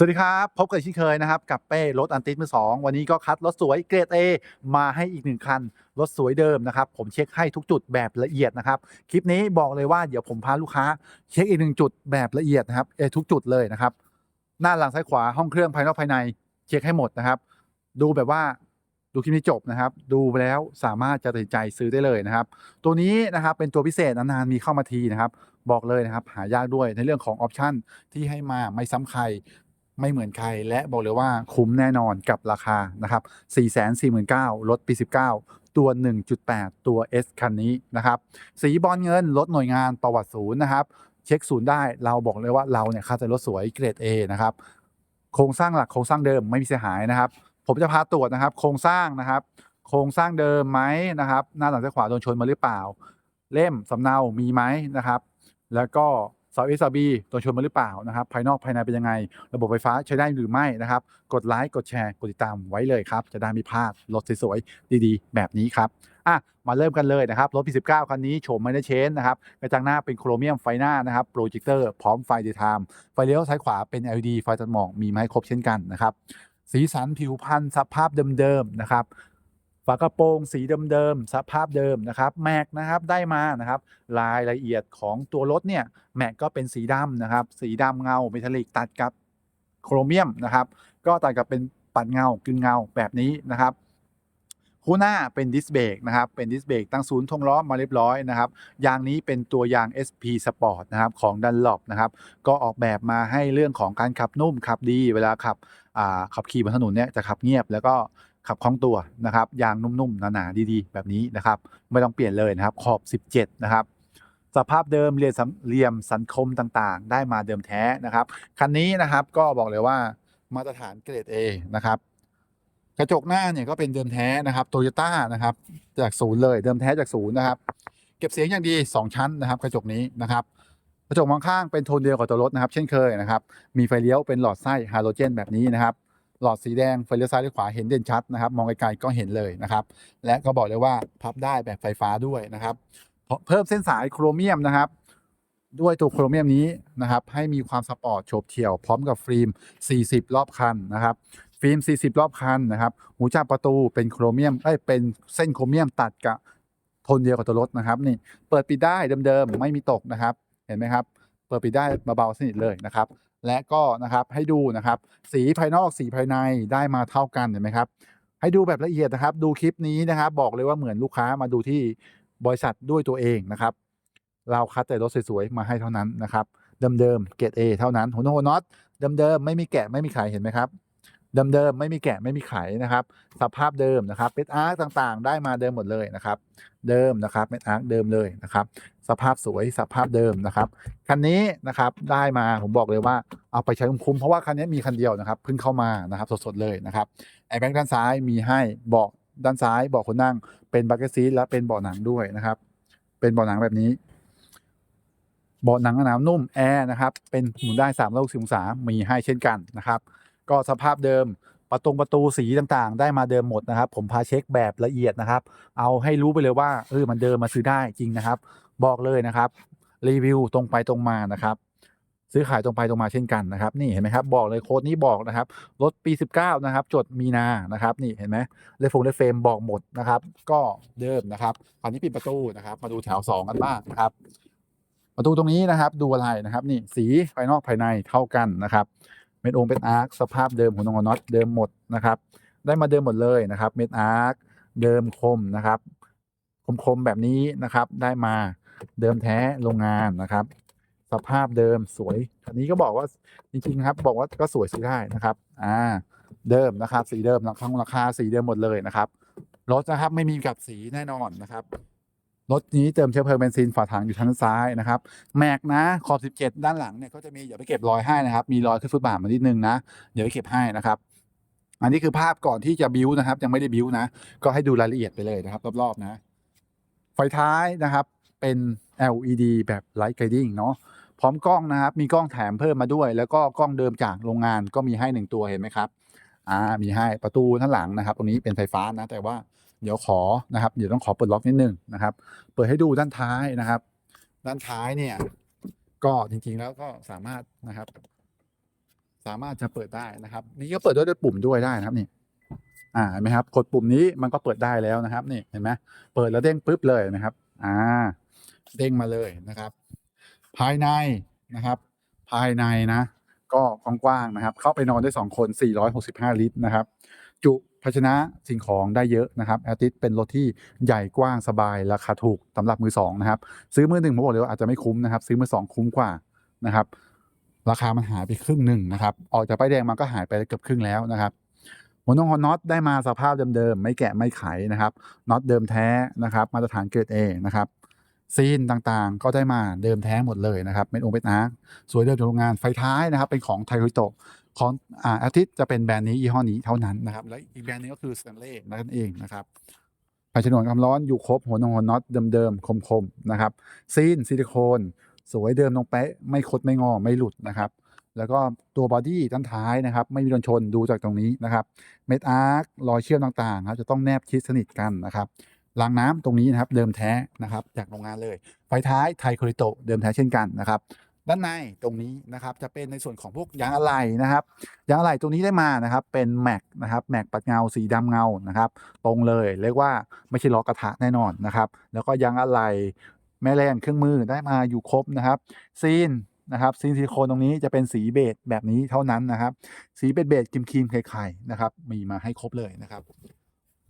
สวัสดีครับ พบกันเช่นเคยนะครับ กับเป้รถอันติสมือสองวันนี้ก็คัดรถสวยเกรด A มาให้อีกหนึ่งคัน รถสวยเดิมนะครับ ผมเช็คให้ทุกจุดแบบละเอียดนะครับ คลิปนี้บอกเลยว่าเดี๋ยวผมพาลูกค้า เช็คอีกหนึ่งจุดแบบละเอียดนะครับเอทุกจุดเลยนะครับ หน้าหลังซ้ายขวาห้องเครื่องภายนอกภายในเช็คให้หมดนะครับ ดูแบบว่าดูคลิปนี้จบนะครับ ดูไปแล้วสามารถจะตัดใจซื้อได้เลยนะครับ ตัวนี้นะครับเป็นตัวพิเศษนานๆมีเข้ามาทีนะครับ บอกเลยนะครับหายากด้วยในเรื่องของออปชันที่ให้มาไม่ซ้ำใคร ไม่เหมือนใคร และบอกเลยว่าคุ้มแน่นอนกับราคานะครับ 449,000ลดปี 19 ตัว 1.8 ตัว S คันนี้นะครับ สีบอลเงินลดหน่วยงานประวัติศูนย์นะครับ เช็คศูนย์ได้เราบอกเลยว่าเราเนี่ยคัดแต่รถสวยเกรด A นะครับ โครงสร้างหลักโครงสร้างเดิมไม่มีเสียหายนะครับ ผมจะพาตรวจนะครับ โครงสร้างนะครับ โครงสร้างเดิมไหมนะครับ หน้าหลังซ้ายขวาโดนชนมาหรือเปล่า เล่มสำเนามีไหมนะครับ แล้วก็ สาเอสบีโดนชนมาหรือเปล่านะครับ ภายนอกภายในเป็นยังไง ระบบไฟฟ้าใช้ได้หรือไม่นะครับ กดไลค์กดแชร์กดติดตามไว้เลยครับ จะได้ม่พลาดรถสวยๆดีๆ แบบนี้ครับอะมาเริ่มกันเลยนะครับ รถ P19 คันนี้โฉมไม่ได้เชนนะครับกระจังหน้าเป็นโครเมียมไฟหน้านะครับโปรเจคเตอร์พร้อมไฟเดย์ไทม์ไฟเลี้ยวซ้ายขวาเป็น LED ไฟตัดหมอกมีมาให้ครบเช่นกันนะครับสีสันผิวพรรณสภาพเดิมๆนะครับ ฝากระโปรงสีเดิมๆสภาพเดิมนะครับแม็กนะครับได้มานะครับรายละเอียดของตัวรถเนี่ยแม็กก็เป็นสีดำนะครับสีดำเงาเมทัลลิกตัดกับโครเมียมนะครับก็ตัดกับเป็นปัดเงากึ่งเงาแบบนี้นะครับ คู่หน้าเป็นดิสเบรกนะครับเป็นดิสเบรกตั้งศูนย์ทงล้อมาเรียบร้อยนะครับยางนี้เป็นตัวยาง SP Sport นะครับของ Dunlop นะครับก็ออกแบบมาให้เรื่องของการขับนุ่มขับดีเวลาขับขับขี่บนถนนเนี่ยจะขับเงียบแล้วก็ขับคล่องตัวนะครับยางนุ่มๆหนาๆดีๆ แบบนี้นะครับไม่ต้องเปลี่ยนเลยนะครับขอบ 17 นะครับสภาพเดิมเรียมสันเหลี่ยมสันคมต่างๆ ได้มาเดิมแท้นะครับคันนี้นะครับก็บอกเลยว่ามาตรฐานเกรด A นะครับ กระจกหน้าเนี่ยก็เป็นเดิมแท้นะครับโตโยต้านะครับจากศูนย์เลยเดิมแท้จากศูนย์นะครับ เก็บเสียงอย่างดี 2 ชั้นนะครับ กระจกนี้นะครับ กระจกมองข้างเป็นโทนเดียวกับตัวรถนะครับ เช่นเคยนะครับ มีไฟเลี้ยวเป็นหลอดไส้ฮาโลเจนแบบนี้นะครับ หลอดสีแดงไฟเลี้ยวซ้ายหรือขวาเห็นเด่นชัดนะครับ มองไกลๆก็เห็นเลยนะครับ และก็บอกเลยว่าพับได้แบบไฟฟ้าด้วยนะครับ เพิ่มเส้นสายโครเมียมนะครับด้วยตัวโครเมียมนี้นะครับให้มีความสปอร์ตโฉบเฉี่ยวพร้อมกับฟิล์ม 40 รอบคันนะครับ ฟิล์ม 40 รอบคันนะครับ หูจับประตูเป็นโครเมียมเอ้เป็นเส้นโครเมียมตัดกับโทนเดียวกับตัวรถนะครับนี่เปิดปิดได้เดิมๆไม่มีตกนะครับ เห็นไหมครับ เปิดปิดได้เบาๆสนิทเลยนะครับ และก็นะครับให้ดูนะครับ สีภายนอกสีภายในได้มาเท่ากันเห็นไหมครับ ให้ดูแบบละเอียดนะครับ ดูคลิปนี้นะครับ บอกเลยว่าเหมือนลูกค้ามาดูที่บริษัทด้วยตัวเองนะครับ เราคัดแต่รถสวยๆมาให้เท่านั้นนะครับเดิมๆเกรด A เท่านั้นหัวโนหัวน็อตเดิมๆไม่มีแกะไม่มีไขเห็นไหมครับ เดิมๆไม่มีแกะไม่มีไขนะครับ สภาพเดิมนะครับเป็ดอาร์คต่างๆ ได้มาเดิมหมดเลยนะครับ เดิมนะครับเป็ดอาร์คเดิมเลยนะครับ สภาพสวยสภาพเดิมนะครับคันนี้นะครับได้มาผมบอกเลยว่าเอาไปใช้คุ้มเพราะว่าคันนี้มีคันเดียวนะครับเพิ่งเข้ามานะครับสดๆเลยนะครับแอร์แบ็กด้านซ้ายมีให้เบาะด้านซ้ายเบาะคนนั่ง เป็นบักเก็ตซีทและเป็นเบาะหนังด้วยนะครับ เป็นเบาะหนังแบบนี้เบาะหนังหนาวนุ่มแอร์นะครับเป็นหมุนได้3ามร้อยองศามีให้เช่นกันนะครับ ก็สภาพเดิมประตูประตูสีต่างๆ ได้มาเดิมหมดนะครับ ผมพาเช็คแบบละเอียดนะครับ เอาให้รู้ไปเลยว่าเออมันเดิมมาซื้อได้จริงนะครับ บอกเลยนะครับรีวิวตรงไปตรงมานะครับ ซื้อขายตรงไปตรงมาเช่นกันนะครับ นี่เห็นไหมครับ บอกเลยโค้ดนี้บอกนะครับรถปี 19 นะครับ จดมีนานะครับ นี่เห็นไหมเลฟงเลฟเฟมบอกหมดนะครับ ก็เดิมนะครับคันนี้ปิดประตูนะครับ มาดูแถว 2 กันบ้างนะครับ ประตูตรงนี้นะครับ ดูอะไรนะครับ นี่สีภายนอกภายในเท่ากันนะครับ เม็ดองค์เป็นอาร์คสภาพเดิมหัวนงน็อตเดิมหมดนะครับ ได้มาเดิมหมดเลยนะครับ เม็ดอาร์คเดิมคมนะครับ คมๆแบบนี้นะครับ ได้มาเดิมแท้โรงงานนะครับ สภาพเดิมสวยอันนี้ก็บอกว่าจริงๆครับ บอกว่าก็สวยซื้อได้นะครับ อ่า เดิมนะครับ สีเดิมราคาราคาสีเดิมหมดเลยนะครับรถนะครับไม่มีกับสีแน่นอนนะครับ รถนี้เติมเชื้อเพลิงเบนซินฝาถังอยู่ทางด้านซ้ายนะครับแม็กนะขอบ 17 ด้านหลังเนี่ยก็จะมีเดี๋ยวไปเก็บรอยให้นะครับ มีรอยขึ้นฟุตบาทมานิดนึงนะเดี๋ยวไปเก็บให้นะครับอันนี้คือภาพก่อนที่จะบิวนะครับ ยังไม่ได้บิวนะ ก็ให้ดูรายละเอียดไปเลยนะครับ รอบๆนะ ไฟท้ายนะครับเป็น LED แบบ Light Guiding เนาะพร้อมกล้องนะครับ มีกล้องแถมเพิ่มมาด้วย แล้วก็กล้องเดิมจากโรงงานก็มีให้หนึ่งตัวเห็นไหมครับอ่ามีให้ประตูด้านหลังนะครับ ตรงนี้เป็นไฟฟ้านะ แต่ว่า เดี๋ยวขอนะครับเดี๋ยวต้องขอเปิดล็อกนิดนึงนะครับ เปิดให้ดูด้านท้ายนะครับ ด้านท้ายเนี่ย ก็จริงๆแล้วก็สามารถนะครับ สามารถจะเปิดได้นะครับ นี่ก็เปิดด้วยด้วยปุ่มด้วยได้นะครับนี่อ่าเห็นไหมครับกดปุ่มนี้มันก็เปิดได้แล้วนะครับ นี่เห็นไหมเปิดแล้วเด้งปุ๊บเลยนไหมครับ อ่า เด้งมาเลยนะครับ ภายในนะครับ ภายในนะ ก็กว้างๆนะครับ เข้าไปนอนได้สองคน 465 ลิตรนะครับ จุ ภาชนะสิ่งของได้เยอะนะครับแอติสเป็นรถที่ใหญ่กว้างสบายราคาถูกสำหรับมือสองนะครับซื้อมือหนึ่งผมบอกเลยว่าอาจจะไม่คุ้มนะครับ ซื้อมือสองคุ้มกว่านะครับ ราคามันหายไปครึ่งหนึ่งนะครับ ออกจากป้ายแดงมันก็หายไปเกือบครึ่งแล้วนะครับหัวนงหัวน็อตได้มาสภาพเดิมๆไม่แกะไม่ไขนะครับน็อตเดิมแท้นะครับ มาตรฐานเกรด A นะครับซีนต่างๆ ก็ได้มาเดิมแท้หมดเลยนะครับเป็นองค์เป็นอาร์สวยเดิมจากโรงงานไฟท้ายนะครับ เป็นของไทโรโต ของอาทิตย์จะเป็นแบรนด์นี้ยี่ห้อนี้เท่านั้นนะครับ และอีกแบรนด์หนึงก็คือสแตนเล่นั่นเองนะครับภายฉนวนความร้อนอยู่ครบหัวนงหัวน็อตเดิมๆคมๆนะครับซีนซิลิโคน สวยเดิมตรงเป๊ะไม่คดไม่งอไม่หลุดนะครับแล้วก็ตัวบอดี้ด้านท้ายนะครับ ไม่มีโดนชนดูจากตรงนี้นะครับเม็ดอาร์ครอยเชื่อมต่างๆครับจะต้องแนบชิดสนิทกันนะครับรางน้ำตรงนี้นะครับเดิมแท้นะครับจากโรงงานเลย ไฟท้ายไทโคริโตเดิมแท้เช่นกันนะครับ ด้านในตรงนี้นะครับจะเป็นในส่วนของพวกยางอะไหล่นะครับยางอะไหล่ตรงนี้ได้มานะครับเป็นแม็กนะครับแม็กปัดเงาสีดำเงานะครับตรงเลยเรียกว่าไม่ใช่ล้อกระทะแน่นอนนะครับแล้วก็ยางอะไหล่แม่แรงเครื่องมือได้มาอยู่ครบนะครับซีนนะครับซีนซิลิโคนตรงนี้จะเป็นสีเบจแบบนี้เท่านั้นนะครับ สีเบจเบจครีมครีมๆไข่ๆนะครับมีมาให้ครบเลยนะครับ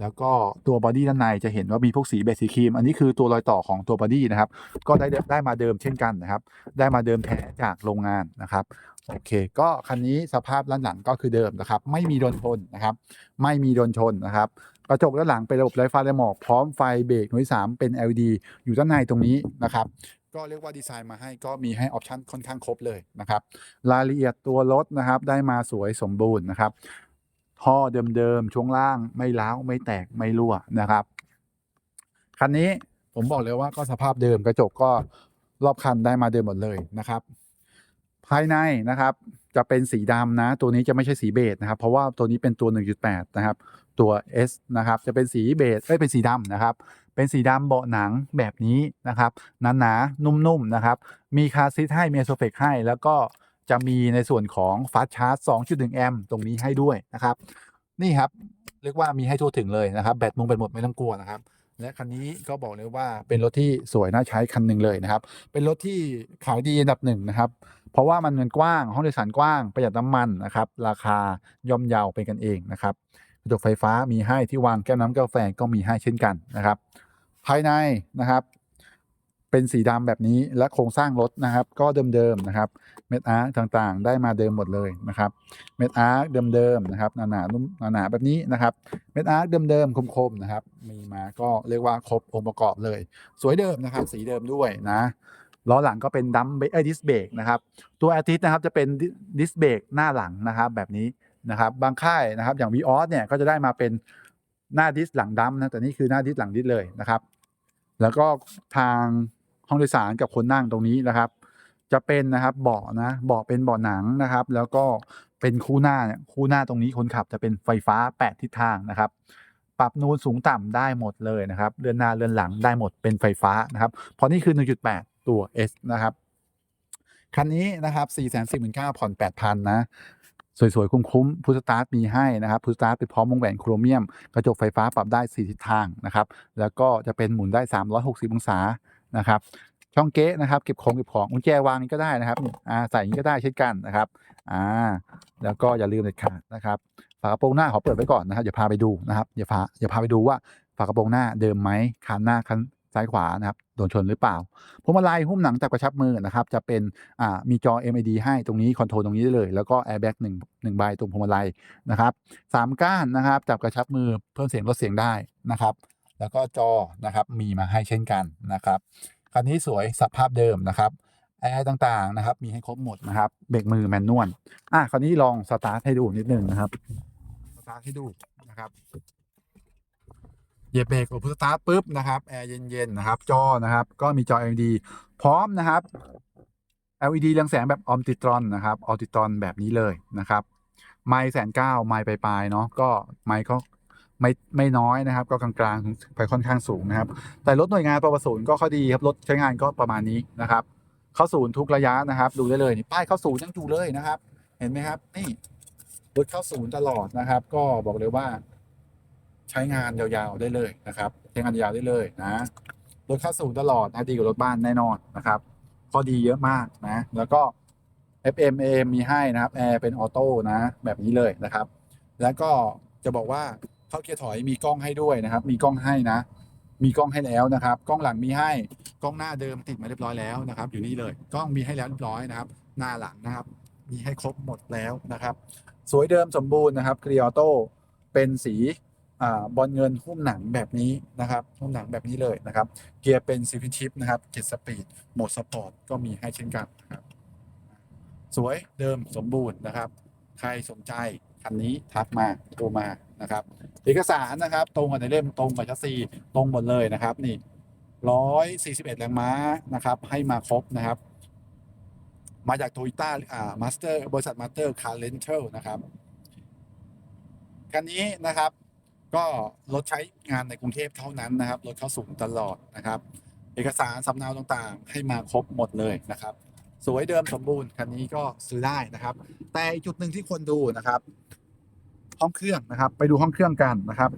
แล้วก็ตัวบอดี้ด้านในจะเห็นว่ามีพวกสีเบจสีครีม อันนี้คือตัวรอยต่อของตัวบอดี้นะครับ ก็ได้ได้มาเดิมเช่นกันนะครับ ได้มาเดิมแท้จากโรงงานนะครับ โอเค ก็คันนี้สภาพด้านหลังก็คือเดิมนะครับ ไม่มีโดนชนนะครับ ไม่มีโดนชนนะครับ กระจกด้านหลังเป็นระบบไร้ฟ้าไร้หมอกพร้อมไฟเบรกหน่วย 3 เป็น LED อยู่ด้านในตรงนี้นะครับก็เรียกว่าดีไซน์มาให้ก็มีให้ออปชันค่อนข้างครบเลยนะครับ รายละเอียดตัวรถนะครับ ได้มาสวยสมบูรณ์นะครับ ท่อเดิมๆช่วงล่างไม่ล้าวไม่แตกไม่รั่วนะครับ คันนี้ผมบอกเลยว่าก็สภาพเดิมกระจกก็รอบคันได้มาเดิมหมดเลยนะครับ ภายในนะครับจะเป็นสีดำนะ ตัวนี้จะไม่ใช่สีเบจนะครับ เพราะว่าตัวนี้เป็นตัว 1.8 นะครับ ตัว S นะครับจะเป็นสีเบจเอ้ยเป็นสีดำนะครับ เป็นสีดำเบาะหนังแบบนี้นะครับหนาๆนุ่มๆนะครับ มีคาซีทให้มีโซเฟกให้แล้วก็ จะมีในส่วนของฟาสชาร์จ 2.1 แอมป์ตรงนี้ให้ด้วยนะครับ นี่ครับ เรียกว่ามีให้ทั่วถึงเลยนะครับ แบตมุงแบตหมดไม่ต้องกลัวนะครับ และคันนี้ก็บอกเลยว่าเป็นรถที่สวยน่าใช้คันหนึ่งเลยนะครับ เป็นรถที่ขายดีอันดับหนึ่งนะครับ เพราะว่ามันเงินกว้าง ห้องโดยสารกว้าง ประหยัดน้ำมันนะครับ ราคาย่อมเยาวเป็นกันเองนะครับ กระจกไฟฟ้ามีให้ที่วางแก้วน้ำแก้วแฟก็มีให้เช่นกันนะครับ ภายในนะครับ เป็นสีดำแบบนี้และโครงสร้างรถนะครับ ก็เดิมๆนะครับเม็ดอาร์ต่างๆ ได้มาเดิมหมดเลยนะครับเม็ดอาร์เดิมๆนะครับหนาๆนุ่มหนาๆแบบนี้นะครับเม็ดอาร์เดิมๆคมๆนะครับ มีมาก็เรียกว่าครบองค์ประกอบเลย สวยเดิมนะครับ สีเดิมด้วยนะล้อหลังก็เป็นดัมเบเอ้ดิสเบรกนะครับตัวอาทิตย์นะครับจะเป็นดิสเบรกหน้าหลังนะครับแบบนี้นะครับบางค่ายนะครับอย่าง v ีออสเนี่ยก็จะได้มาเป็นหน้าดิสหลังดัมนะแต่นี่คือหน้าดิสหลังดิสเลยนะครับ แล้วก็ทาง ห้องโดยสารกับคนนั่งตรงนี้นะครับ จะเป็นนะครับเบาะนะเบาะเป็นเบาะหนังนะครับ แล้วก็เป็นคู่หน้าเนี่ยคู่หน้าตรงนี้คนขับจะเป็นไฟฟ้า 8 ทิศทางนะครับปรับนูนสูงต่ำได้หมดเลยนะครับเรือนหน้าเรือนหลังได้หมดเป็นไฟฟ้านะครับเพราะนี่คือ 1.8 ตัว S นะครับคันนี้นะครับ 4 4 9 0 0 0ผ่อน 8,000 นะ สวยๆ คุ้มๆพุทสตาร์ทมีให้นะครับพุทสตาร์ทไปพร้อมวงแหวนโครเมียม กระจกไฟฟ้าปรับได้ 4 ทิศทางนะครับ แล้วก็จะเป็นหมุนได้ 360 องศา นะครับช่องเก๊ะนะครับเก็บของเก็บของกุญแจวางนี้ก็ได้นะครับอ่าใส่นี้ก็ได้เช่นกันนะครับอ่าแล้วก็อย่าลืมเด็ดขาดนะครับฝากระโปรงหน้าขอเปิดไว้ก่อนนะครับอย่าพาไปดูนะครับอย่าพาอย่าพาไปดูว่าฝากระโปรงหน้าเดิมไหมคันหน้าคันซ้ายขวานะครับโดนชนหรือเปล่าพวงมาลัยหุ้มหนังจับกระชับมือนะครับจะเป็นอ่ามีจอ MID ให้ตรงนี้คอนโทรลตรงนี้ได้เลย แล้วก็แอร์แบ็กหนึ่งหนึ่งใบตรงพวงมาลัยนะครับสามก้านนะครับจับกระชับมือเพิ่มเสียงลดเสียงได้นะครับ แล้วก็จอนะครับมีมาให้เช่นกันนะครับคันนี้สวยสภาพเดิมนะครับแอร์ต่างๆนะครับ มีให้ครบหมดนะครับเบรกมือแมนนวลอะคราวนี้ลองสตาร์ทให้ดูนิดนึงนะครับสตาร์ทให้ดูนะครับเหยียบเบรกกดพุทสตาร์ทปุ๊บนะครับแอร์เย็นๆนะครับ จอนะครับ ก็มีจอ LED พร้อมนะครับ LED เรืองแสงแบบออมติตรอนนะครับออติตรอนแบบนี้เลยนะครับ ไมค์แสนเก้าไมค์ปลายๆเนาะก็ไมค์ก็ ไม่ไม่น้อยนะครับ ก็กลางๆไปค่อนข้างสูงนะครับ แต่รถหน่วยงานปวศูนย์ก็ข้อดีครับรถใช้งานก็ประมาณนี้นะครับ เข้าศูนย์ทุกระยะนะครับ ดูได้เลยนี่ป้ายเข้าศูนย์ยังอยู่เลยนะครับ เห็นไหมครับ นี่รถเข้าศูนย์ตลอดนะครับ ก็บอกเลยว่า ใช้งานยาวๆได้เลยนะครับใช้งานยาวได้เลยนะรถเข้าศูนย์ตลอดนะดีกว่ารถบ้านแน่นอนนะครับข้อดีเยอะมากนะ แล้วก็ FM AM มีให้นะครับแอร์เป็นออโต้นะ แบบนี้เลยนะครับ แล้วก็จะบอกว่า เข้าเกียร์ถอยมีกล้องให้ด้วยนะครับ มีกล้องให้นะ มีกล้องให้แล้วนะครับ กล้องหลังมีให้กล้องหน้าเดิมติดมาเรียบร้อยแล้วนะครับ อยู่นี่เลยกล้องมีให้แล้วเรียบร้อยนะครับ หน้าหลังนะครับ มีให้ครบหมดแล้วนะครับ สวยเดิมสมบูรณ์นะครับคลียร์ออโต้เป็นสีอบอลเงินหุ้มหนังแบบนี้นะครับหุ้มหนังแบบนี้เลยนะครับ เกียร์เป็นซีพิชิปนะครับเจ็ดสปีดโหมดสปอร์ตก็มีให้เช่นกันนะครับ สวยเดิมสมบูรณ์นะครับ ใครสนใจคันนี้ทักมาโทรมานะครับ เอกสารนะครับ ตรงกับในเล่มตรงกับชัสซีตรงหมดเลยนะครับ นี่ร้อยสี่สิบเอ็ดแรงม้านะครับ ให้มาครบนะครับ มาจากโตโยต้าอ่ามาสเตอร์บริษัทมาสเตอร์คาร์เลนเทลนะครับคันนี้นะครับ ก็รถใช้งานในกรุงเทพเท่านั้นนะครับรถเข้าสูงตลอดนะครับ เอกสารสำเนาต่างๆ ให้มาครบหมดเลยนะครับ สวยเดิมสมบูรณ์คันนี้ก็ซื้อได้นะครับ แต่จุดหนึ่งที่ควรดูนะครับ ห้องเครื่องนะครับ ไปดูห้องเครื่องกันนะครับ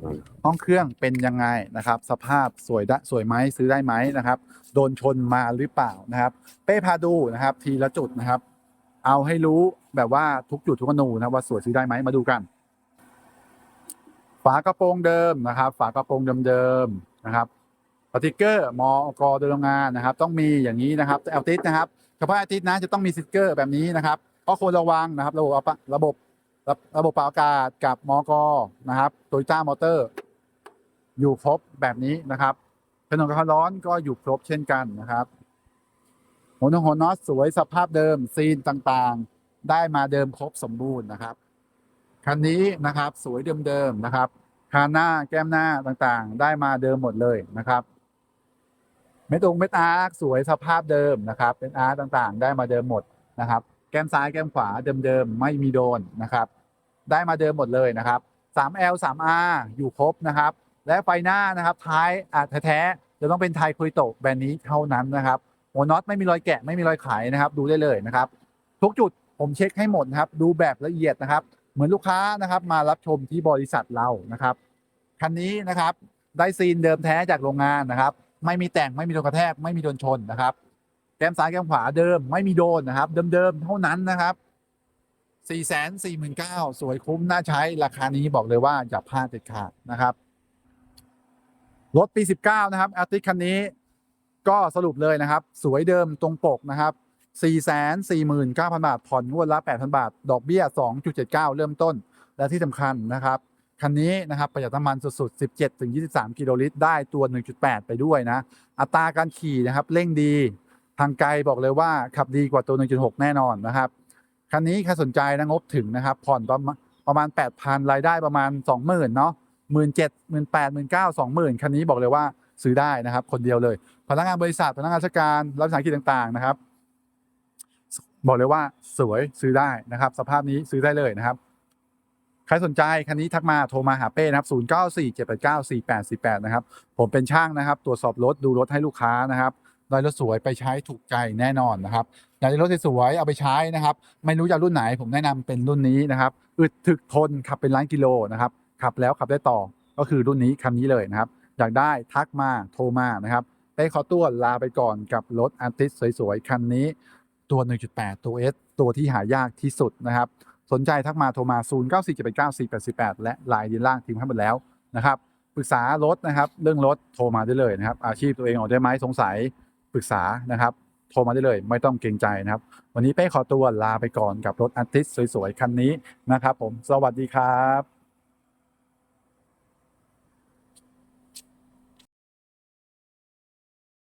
ห้องเครื่องเป็นยังไงนะครับ สภาพสวยได้สวยไหมซื้อได้ไหมนะครับ โดนชนมาหรือเปล่านะครับ เป้พาดูนะครับ ทีละจุดนะครับ เอาให้รู้แบบว่าทุกจุดทุกอนูนะว่าสวยซื้อได้ไหมมาดูกัน ฝากระโปรงเดิมนะครับ ฝากระโปรงเดิมๆนะครับสติกเกอร์มอกเดิมโรงงานนะครับ ต้องมีอย่างนี้นะครับแอลติสนะครับเฉพาะแอลติสนะจะต้องมีสติกเกอร์แบบนี้นะครับก็ควรระวังนะครับ ระบบระบบ ระบบเป่าอากาศกับมอกนะครับโตโยต้ามอเตอร์ อยู่ครบแบบนี้นะครับถนนกระทร้อนก็อยู่ครบเช่นกันนะครับหัวน็อตหัวน็อตสวยสภาพเดิมซีนต่างๆ ได้มาเดิมครบสมบูรณ์นะครับคันนี้นะครับสวยเดิมๆนะครับคานหน้าแก้มหน้าต่างๆ ได้มาเดิมหมดเลยนะครับเม็ดองเม็ดอาร์คสวยสภาพเดิมนะครับ เป็นอาร์ต่างๆ ได้มาเดิมหมดนะครับ แก้มซ้ายแก้มขวาเดิมๆไม่มีโดนนะครับ ได้มาเดิมหมดเลยนะครับ 3L 3R อยู่ครบนะครับ และไฟหน้านะครับท้ายอะแท้ๆจะต้องเป็นไทยคุยโตะแบรนด์นี้เท่านั้นนะครับหัวน็อตไม่มีรอยแกะไม่มีรอยไขนะครับดูได้เลยนะครับ ทุกจุดผมเช็คให้หมดนะครับ ดูแบบละเอียดนะครับ เหมือนลูกค้านะครับมารับชมที่บริษัทเรานะครับคันนี้นะครับได้ซีนเดิมแท้จากโรงงานนะครับ ไม่มีแต่งไม่มีโดนกระแทกไม่มีโดนชนนะครับแก้มซ้ายแก้มขวาเดิมไม่มีโดนนะครับ เดิมๆเท่านั้นนะครับ 4 4 9 0 0 0สวยคุ้ม น่าใช้ราคานี้บอกเลยว่า อย่าพลาดเด็ดขาดนะครับ รถปี 19 นะครับแอตติคันนี้ก็สรุปเลยนะครับ สวยเดิมตรงปกนะครับ 449,000 บาท ผ่อนงวดละ 8,000 บาท ดอกเบี้ย 2.79 เริ่มต้น และที่สำคัญนะครับ คันนี้นะครับประหยัดน้ำมันสุดๆ 17-23 กิโลลิตร ได้ตัว 1.8 ไปด้วยนะ อัตราการขี่นะครับเร่งดี ทางไกลบอกเลยว่าขับดีกว่าตัว 1.6 แน่นอนนะครับ คันนี้ใครสนใจนะงบถึงนะครับ ผ่อนประมาณประมาณ 8,000 รายได้ประมาณ 20,000เนาะ17,000 18,000 19,000 20,000คันนี้บอกเลยว่าซื้อได้นะครับ คนเดียวเลย พนักงานบริษัทพนักงานราชการรับสาหกิจต่างๆนะครับ บอกเลยว่าสวยซื้อได้นะครับ สภาพนี้ซื้อได้เลยนะครับ ใครสนใจคันนี้ทักมาโทรมาหาเป้นะครับ 0 9 4 7 8 9 4 8 4 8 นะครับ ผมเป็นช่างนะครับ ตรวจสอบรถดูรถให้ลูกค้านะครับได้รถสวยไปใช้ถูกใจแน่นอนนะครับ อยากได้รถสวยๆเอาไปใช้นะครับ ไม่รู้จะรุ่นไหนผมแนะนำเป็นรุ่นนี้นะครับอึดถึกทนขับเป็นล้านกิโลนะครับขับแล้วขับได้ต่อก็คือรุ่นนี้คันนี้เลยนะครับ อยากได้ทักมาโทรมานะครับเป้ขอตัวลาไปก่อนกับรถอาร์ติสสวยๆคันนี้ ตัว 1.8 ตัว S ตัวที่หายากที่สุดนะครับ สนใจทักมาโทรมา 0 9 4 7 9 4 8 8 และไลน์ดีล่างทีมให้หมดแล้วนะครับปรึกษารถนะครับ เรื่องรถโทรมาได้เลยนะครับ อาชีพตัวเองออกได้ไหมสงสัยปรึกษานะครับ โทรมาได้เลย ไม่ต้องเกรงใจนะครับ วันนี้เป้ขอตัวลาไปก่อนกับรถอาร์ติสสวยๆ คันนี้นะครับผมสวัสดีครับ